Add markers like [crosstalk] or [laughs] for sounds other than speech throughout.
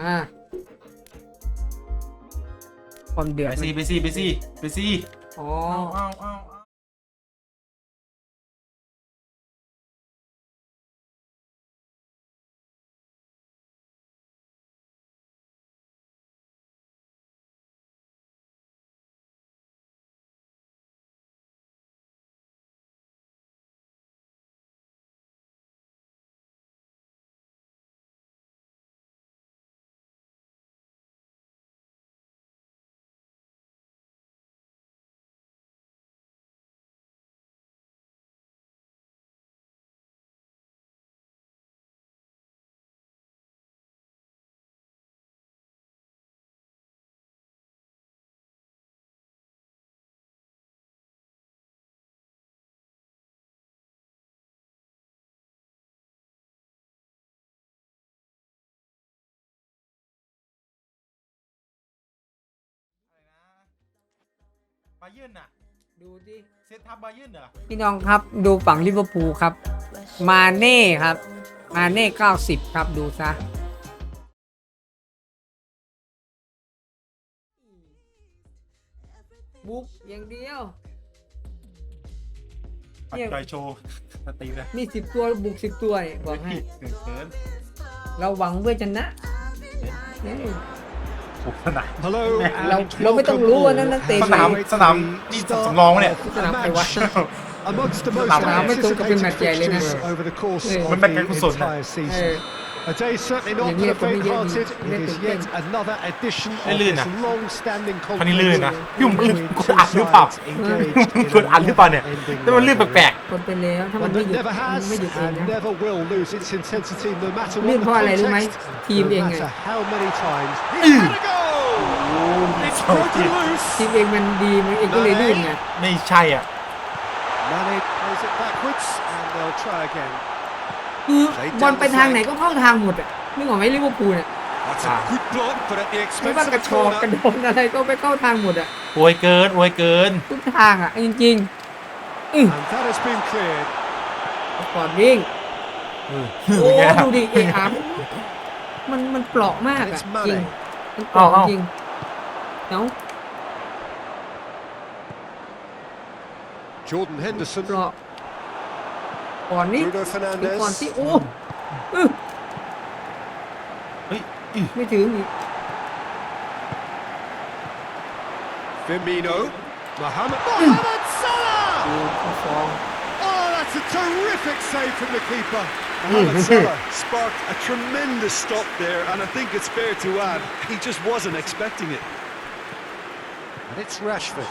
อ่าความเดือดไปซีไปซีไปซีไปซีอ๋ออาอาบาเยิร์นอ่ะดูดิเซตทัพบาเยิร์นเหรอพี่น้องครับดูฝั่งลิเวอร์พูลครับ มาเน่ครับมาเน่เก้าสิบครับดูซะ บุกอย่างเดียวปัดใจโชว์สตีนะนี่สิบตัว บุกสิบตัวบอกให้เราหวังเพื่อชนะนามเราเราไม่ต้องรู้ว่านั่นนักนเตะสนามสนามนี่สำรองเนี่ย สนามไควัชสนามไม่ตรงกับเป็นแมตช์ใหญ่เลยนะมันแ f เป็นการกุศลนะ A day certainly not for the faint-hearted. It is yet another edition of this long-standing conflict. But it never has and never will lose its intensity, no matter what the context, no matter how many times. Mm. Oh, it's broken loose. Mane plays it backwards and they'll try again. คือบอลไปทางไหนก็เข้าทางหมดอ่ะนึกออกไหมลิเวอร์พูลเนี่ยไม่ว่ากระชอกกระโดดอะไรก็ไปเข้าทางหมดอ่ะอวยเกินอวยเกินทุกทางอ่ะจริงๆอือก่อนวิ่งโอ้ดูดิเออามันมันเปลาะมากอ่ะจริงมันเปราะจริงเนาะเดปราะ Corner. Bruno Fernandes. ก่อนสิโอ้อื้อเฮ้ยอื้อไม่ถึงอีก hmm. oh. Firmino. Hmm. Mohamed. Hmm. Mohamed Salah! Oh, that's a terrific save from the keeper. Mohamed [laughs] Salah sparked a tremendous stop there, and I think it's fair to add, he just wasn't expecting it. And it's Rashford.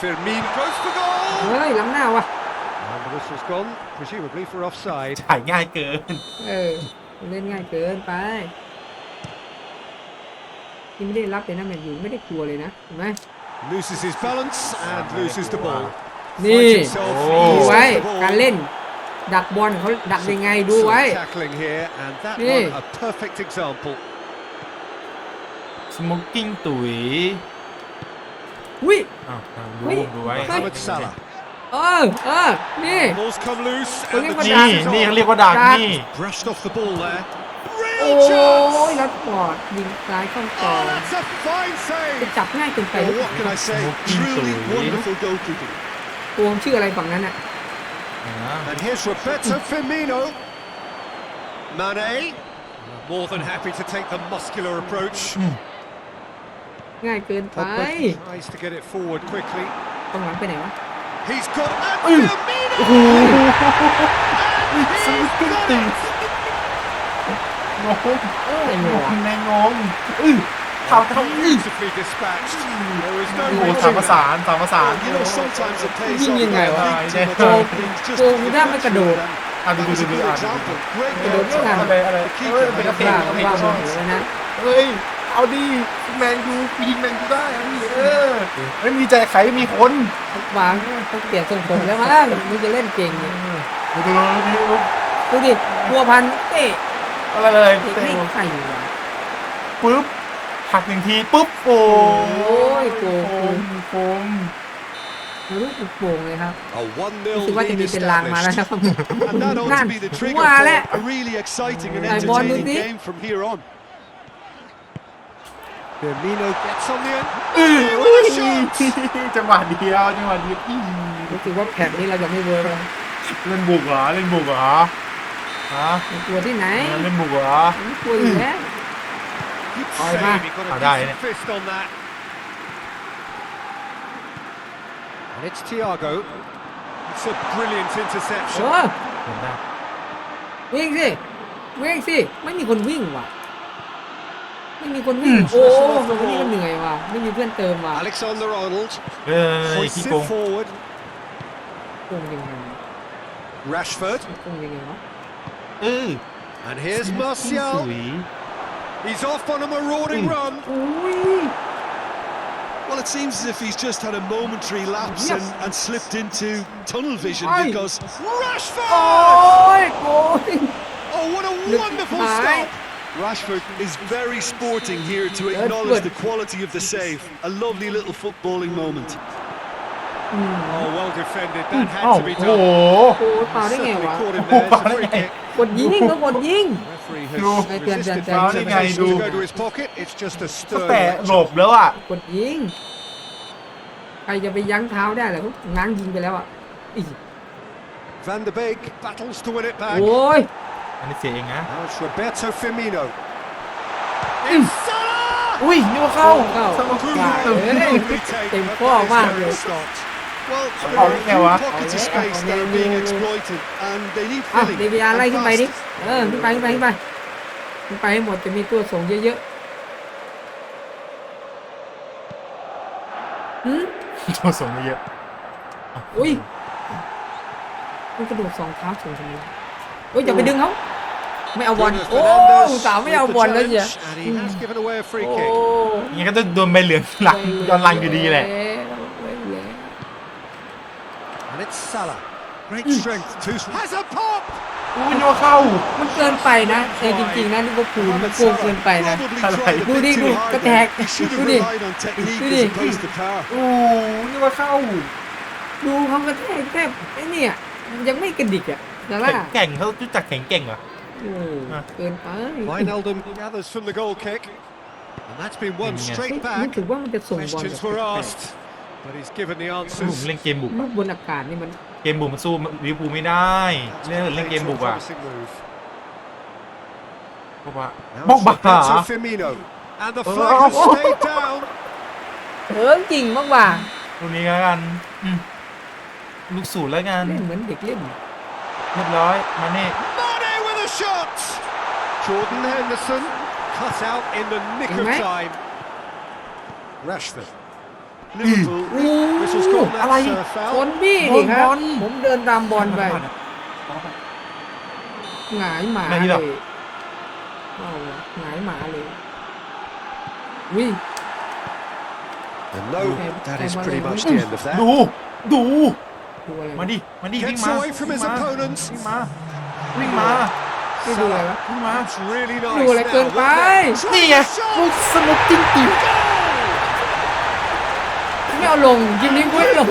Firmin close for g o a เฮ้ยล้ำหน้าวะ And the w h i presumably for offside ถ่ายง่ายเกินเออเล่นง่ายเกินไปที่ไม่ได้รับแต่นั่นแหละอยู่ไม่ได้กลัวเลยนะเห็นไหม loses his balance and loses the ball นี่ดูไว้การเล่นดักบอลเขาดักยังไงดูไว้นี่ smoking ตุ๋ยอุ้ยอ้าวดูดูไว้ Mohamed Salah. เออเออนี่ ah, ah, Ball's come loose. And the he นี่ was- นี่ยังเรียกว่าดักนี่ brushed off the ball there. Real ย chance. รัดบอร์ดยิงซ้ายเข้ากรอ Oh, that's a fine save. จับง่ายเกินไป oh, what can I say? Truly wonderful goalkeeping. ตัวมันชื่ออะไรฝั่งนั้นอ่ะอ่า And here's Roberto Firmino. Mane. More than happy to take the muscular approach. ง่ายเกินไปต้องหลังไปไหนวะโ้โหในทำทำอื้อโอ้สามประสานสามประสานยิ่งยังไงวะโจโจมีด้ามกระโดดอ่านดูดูดูอ่านกระโดดเรื่องอะไรอะไรเป็นกระเพาะกระเพาะอะนะเฮ้ยเอาดีแมนยูยิงแมนยูได้เออ ไม่มีใจใครมีคนหวังต้องเปลี่ยนส่งผมแล้วมั้งมึงจะเล่นเก่งดูดูดูดูดิบัวพันเตะอะไรเลยเตะไม่ใส่ปุ๊บหักหนึ่งทีปุ๊บ โอ้ยโกงโกงรู้สึกโก่งเลยครับรู้สึกว่าจะมีเป็นลางมาแล้วครับนั่นว่าแล้วไอบอลดูดิเดมิโนแย็กสันเนียนอ้จังหวะเดียวจังหวะเดียวรู้สึกว่าแผ่นนี้เราจะไม่เวิร์กแล้วเล่นบุกเหรอเล่นบุกเหรอฮะมันกลัวที่ไหนเล่นบุกเหรอมักลัวอยู่แล้วคอยมากเอาได้เนี่ย And it's Thiago. It's a brilliant interception. วิ่งสิวิ่งสิไม่มีคนวิ่งว่ะไม่มีคนวิ่งโอ้คนนี้ก็เหนื่อยว่ะไม่มีเพื่อนเติมว่ะ Alexander Arnold forward. Rashford. Mm. And here's ส Martial. He's off on a marauding mm. run. Well, it seems as if he's just had a momentary lapse Yes. and, and slipped into tunnel vision Aye. because โอ้ oh, Rashford! ยโอ้ย Oh, what a wonderful stop! Rashford is very sporting here to acknowledge the quality of the save. A lovely little footballing moment. Oh, well defended. That had mm. to be oh, done. โอ้โห oh. Certainly battles to win it back. อันนี้เสียเองนะ Now it's Roberto Firmino. อุ้ยนึกว่าเข้าเข้าเต็ม Tek ม u a n v a เ Al yine อะเดวิอาไล่ขึ้นไปดิเออขึ้นไปขึ้นไปขึ้นไปขึ้นไปให้หมดจะมีตัวส่งเยอะๆหืมตัวส่งเยอะอุ้ยมันกระโดดสองเท้าสูงจังเลยโอ้ยอย่าไปดึงเขาไม่เอาบอลโอ้สาวไม่เอาบอลแล้วเนี่ยโอ้ย่งนี้ก็จะโดนใบเหลืองหลังย้อนหลังอยู่ดีแหละ a Great strength. has a pop. อู้ยโยเข้ามันเกินไปนะเอจริงๆนะลิกวอร์ูลมันโกงเกินไปนะดูดิดูกระแทกดูดิดูดิโอ้ยโวเข้าดูเขากระแทกแทบไอ้นี่ยังไม่กระดิกอ่ะดา่าแข่งเขาจุดจักแข่งเก่งเหรอะเกินไปไ i j n a l d u m น a t เ e r s f r เก the goal น i ป k And that's been กเฮ้ย s t r a ิ g นึก back. ถึงว่ามันจะส่งบอลแ q u เล่นเกมบุกลูกบนอากาศนี่มันเกมบุกมันสู้ลิเวอร์พูลไม่ได้เล่นเล่นเกมบุกอ่ะ p r o m i s i n บอกบกบ้า Roberto Firmino. And the flag has s เออจริงมากว่ะตรงนี้แล้วกันลูกสูตรแล้วกันเล่นเหมือนเด็กเล่นเรียบร้อยมาเน่ Mane with a shot Jordan Henderson cut out in the nick of time Rashford Liverpool whistles gone อะไร that's a ค foul นบี้นี่ครับผมเดินตามบอลไปหงายหมาไม่นี่หรเลอกยเอาละหงายหมาเลยวิ And no, that is pretty much the end of that. ดูดูดูอะไรมาดิมาดิวิ่งมา a วิ่งมา o วิ่งมาวิ่งมาไม่ดูอะไรวะวิ่งมาดูอะไรเกินไปนี่ไงมุกสนุกจริง Goal! ๆไม่เอาลงยิมนิ้กูไม่ลง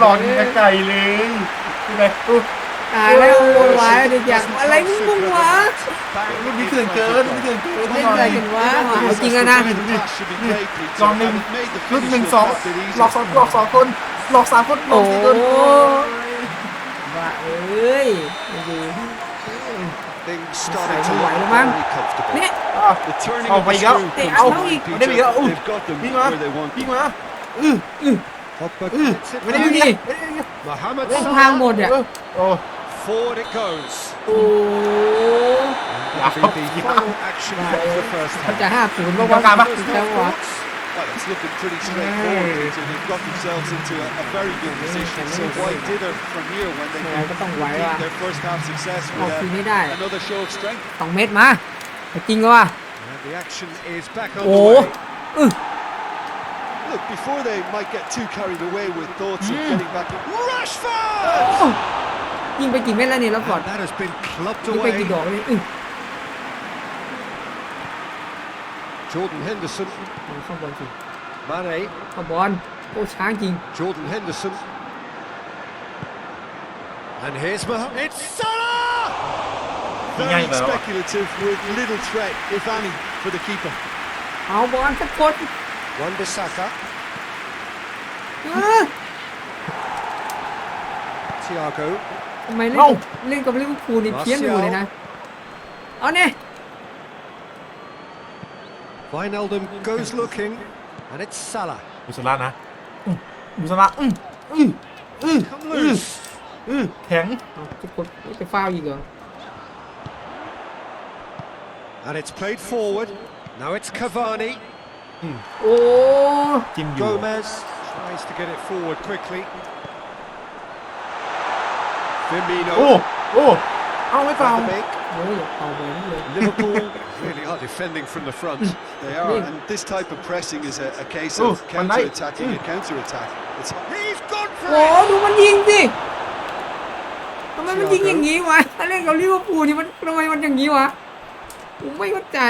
หลอนไกลเลยเลยตายแล้วโวยวายอยากอะไรมึงมึงวะมึงมีเถื่อนเกินมุ่นีเถื่อนเกินไม่นอะไรกันวะเอาจริงอะนะลองหนึ่งลูกหนึ่งสองหลอกสองหลอกสองคนหลอกสามคนหลอกสี่คนว่าเอ้ยดูใส่ไม่ไหวแล้วมั้งเนี่ยเอาไปแล้วเอาได้ไปแล้วอุ้ยวิ่มาพี่มาอืออือไม่ได้ยม่ได้ไมงหมดอ่ะ forward it goes. Oh. Final oh, action from the first จะ half. Well, it's looking pretty straightforward, Hey. They've got themselves into a, a very good position. So why did dither from here when they ยังไงก็ต้องไหวอ่ะ their first half success with oh, uh, a, eh. another show of strength? สองเม็ดมาแต่จริงก็ว่า And the action is back on the way. Uh. Look, before they might get too carried away with thoughts of mm. getting back in. Rashford! ยิงไปกี่เม็ดแล้วเนี่ยลาฟอร์ดยิงไปกี่ดอกนี่จอร์แดนเฮนเดอร์สันข้าบอลสิมาไหนข้าบอลโอ้ช้างจริงจอร์แดนเฮนเดอร์สัน and เฮส e s อ a h a m e d it's Salah v ย r y s p e c u เอาบอลสักคนวันเบสซาก้าทิอาโกทำไมเล่นเล่นกับลิเวอรพูลนี่เพี้ยนอยู่เลยนะ เอาเนี่ยฟายนัลดม g o ส s ล o o k i n g a น d it's Salah มุสลานะมุาลาอืมอืมอืมอืมอืมแข็งจะกดจะฟาวอีกเหรอ and it's played forward now it's Cavani โอ้จิมอยู่ tries to get it forward quickly โอ้โอ้เอาไม่เปล่าโอ้ยเปล่าเลยเลย Liverpool really are defending from the front. They are, and this type of pressing is a, a case of counter-attacking and counter-attack. It's he's gone for โอ้ดูมันยิงสิทำไมมันยิงอย่างนี้วะถ้าเล่นกับลิเวอร์พูลนี่มันทำไมมันอย่างนี้วะผมไม่เข้าใจ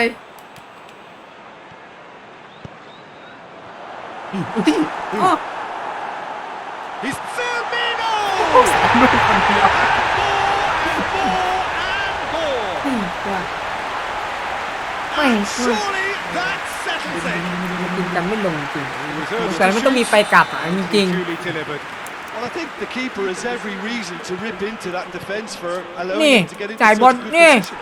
อ๋อไม่ช่วยจริงจำไม่ลงจริงแต่มันต้องมีไปกลับอ่ะจริง [laughs] Well, I think the keeper has every reason to rip into that defence for allowing him to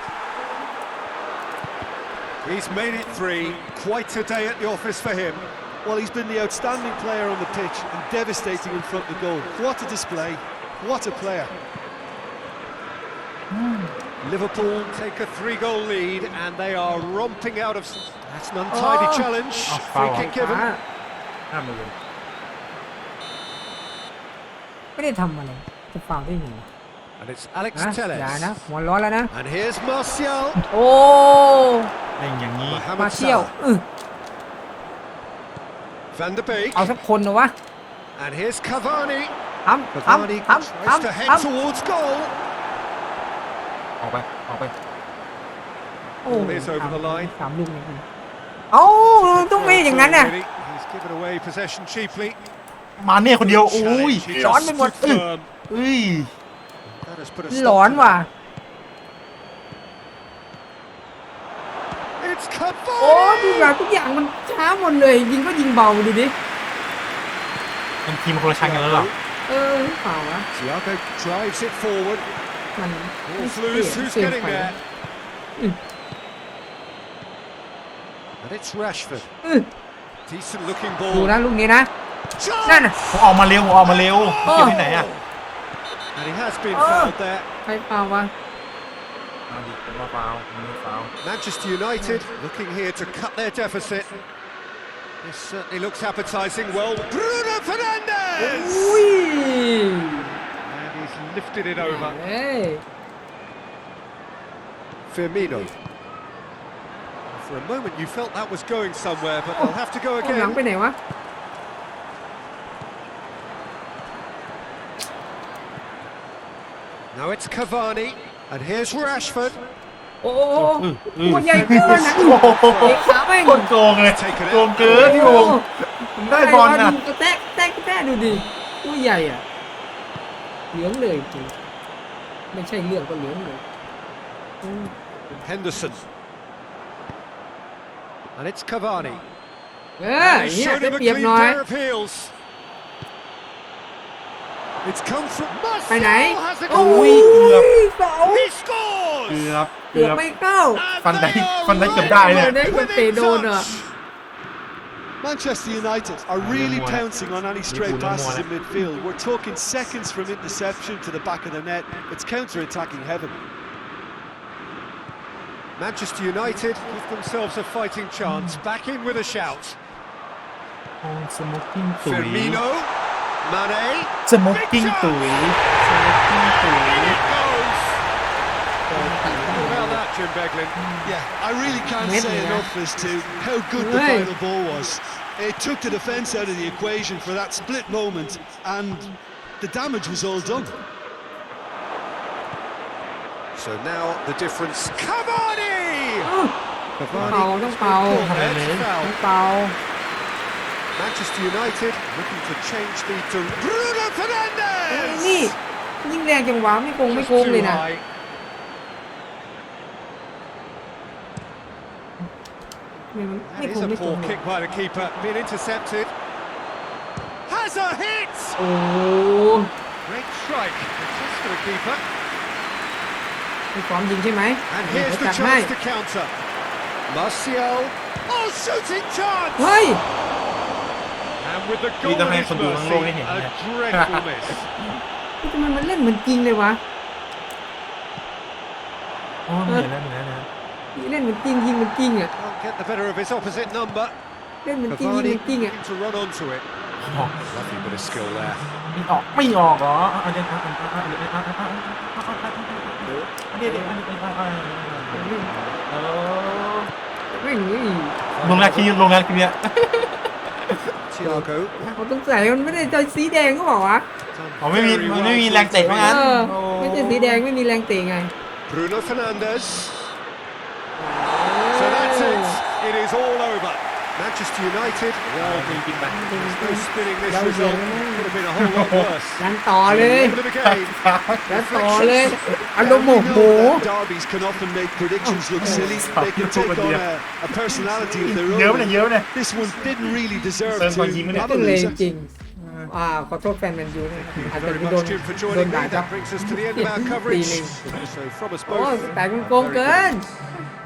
He's made it three. Quite a day at the office for him. Well, he's been the outstanding player on the pitch and devastating in front of the goal. What a display. What a player. Mm. Liverpool take a three-goal lead and they are romping out of... That's an untidy oh. challenge. Oh, Free kick given. Amazon. ไม่ได้ทำอะไรจะฝ่าได้ไง And it's Alex Ah, Telles. อย่านะหัวร้อนแล้วนะ And here's Martial. Oh, Martial. Van der Beek. เอาสักคนเหรอวะ And here's Cavani. ทำทำทำทำทำออกไปออกไปโอ้ยสามลูกนี่เอ้าต้องมีอย่างนั้นน่ะมาเน่คนเดียวโอ้ยร้อนไปหมดเอ้ยหลอนว่ะโอ้ดูแบบทุกอย่างมันช้าหมดเลยยิงก็ยิงเบาดูดิป็นทีมคนละชั้นกันแล้วหรอเออหรือเปล่าวะ oh, Thiago drives it forward. มันไม่ Who's getting there? Mm. And it's Rashford. Mm. Decent looking ดู ball. นะลูกนี้นะ Chance! นั่นน่ะผมออกมาเร็วผมออกมาเร็วเกี่ยวที่ไหนอ่ะ And he has been oh. fouled there. ใครเปล่าวะ Manchester United looking here to cut their deficit. This certainly looks appetising. Well, Bruno! Bruno Fernandes! And he's lifted it over. Hey. Firmino. For a moment you felt that was going somewhere, but oh. they'll have to go oh, again. Now it's Cavani, and here's Rashford. Oh! Oh! oh. Mm, mm, mm. [laughs] แต่แท้ดูดิตัวใหญ่อ่ะเหลืองเลยจริงไม่ใช่เลื่องก็เหลืองเลย Henderson and it's Cavani เออเนี่ยได้เปรียบหน่อย It's c o โอ้ยเกือบเสา He s c o เกือบเกือบไม่เข้า ฟันได้ฟันได้เกือบได้เลยไดเกือบเตะโดนอ่ะ Manchester United are really pouncing on any straight passes in midfield. We're talking seconds from interception to the back of the net. It's counter-attacking heaven. Manchester United give themselves a fighting chance. Hmm. Back in with a shout. Firmino, Mane, 怎么拼读？怎么拼读？Jim Beglin. Yeah, I really can't Maybe say enough as to how good the final ball was. It took the defence out of the equation for that split moment, and the damage was all done. So now the difference. Cavani! Oh, Cavani. Manchester United looking to change the to Bruno Fernandes. That is a poor kick by the keeper, being intercepted. Has a hit! Oh. Great strike, assist for the keeper. มีฟอร์มยิงใช่ไหม And here's the chance to counter. Martial. Oh, shooting chance! เฮ้ย And with the goal in his mercy, a dreadful [laughs] miss. ทำไมมันเล่นเหมือนจริงเลยวะอ๋อเห็นแล้วเห็นแล้วนะเล่นเหมือนจริงยิงเหมือนจริงอ่ะเล่นเหมือนจริงยิงเหมือนจริงอ่ะออกไม่ออกไม่ออกเหรอเดี๋ยวเอาดี๋ยวเอาเดี๋ยวเาดี๋ยวเดี๋ยวเอาเดี๋ยวเอดี๋ยวเดี๋ยวเอดี๋ยวเอดี๋ยวเอดี๋ยวเเดี๋ยวเาดี๋ยวเาดี๋ยวเอดี๋ยวเอาเดี๋ยวเาดี๋ยวเดี๋ยวเาดี๋ยวเอดี๋ยวเาเดี๋ยวเาไดี๋ยวเดี๋ยวเาเดี๋ยวเดี๋ยวเเดี๋ยวเาดี๋ยวเดี๋ยวเดี๋ยวเดี๋ยวเดี๋ยวเดี๋ยวเดี๋ยวเดี๋ยวเดี๋ยวเดี๋ยวเดี๋ยวเดี๋ยวเดี๋ยวเดี๋ยวเดี๋ยวเดี๋ยวเดี๋ยวเดี๋ยวเดี๋ยวเดี๋ย So that's it. It is all over. Manchester United. Well, back. no spinning this result. Could have been a whole lot worse. ยังต่อเลย Over the game. ยังต่อเลยอารมณ์โม derbies can often make predictions look oh, silly. They can take [laughs] on a, a personality of their own. This one didn't really deserve to. ตึ้ Have a งเลย loser. Ah, ah, for joining น That brings us to the end of our [laughs] coverage. So from us oh, both,